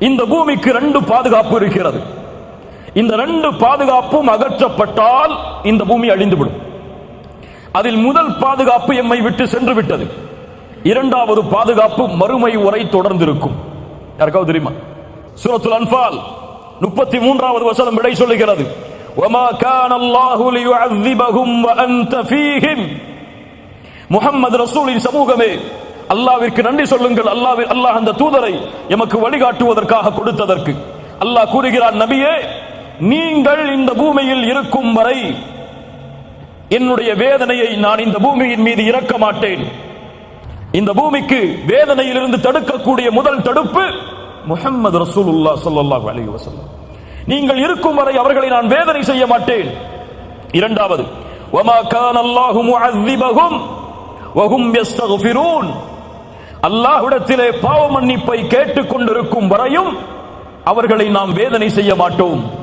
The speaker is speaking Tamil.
இந்த பூமிக்கு ரெண்டு பாதுகாப்பு இருக்கிறது இந்த ரெண்டு பாதுகாப்பும் அகற்றப்பட்டால் இந்த பூமி அழிந்துவிடும் அதில் முதல் பாதுகாப்பு எம்மை விட்டு சென்று விட்டது இரண்டாவது பாதுகாப்பு மறுமை வரை தொடர்ந்திருக்கும் யாருக்காவது தெரியுமா சூரத்துல் அன்பால் முப்பத்தி மூன்றாவது வசனம் விடை சொல்லுகிறது وما كان الله ليعذبهم وأنت فيهم முகம்மது ரசூலின் சமூகமே அல்லாவிற்கு நன்றி சொல்லுங்கள். அல்லாஹ் அல்லாஹ் அந்த தூதரை எமக்கு வழிகாட்டுவதற்காக கொடுத்ததற்கு. அல்லாஹ் கூறுகிறார் நபியே நீங்கள் இந்த பூமியில் இருக்கும் வரை என்னுடைய வேதனையை நான் இந்த பூமியின் மீது இறக்க மாட்டேன். இந்த பூமிக்கு வேதனையிலிருந்து தடுக்கக்கூடிய முதல் தடுப்பு முஹம்மது ரசூலுல்லாஹ் ஸல்லல்லாஹு அலைஹி வஸல்லம். நீங்கள் இருக்கும் வரை அவர்களை நான் வேதனை செய்ய மாட்டேன். இரண்டாவது வமா கான அல்லாஹு முஅஸ்ஸிபஹும் வஹும் யஸ்தக்ஃபிரூன் அல்லாஹ்விடத்திலே பாவ மன்னிப்பை கேட்டுக் கொண்டிருக்கும் வரையும் அவர்களை நாம் வேதனை செய்ய மாட்டோம்.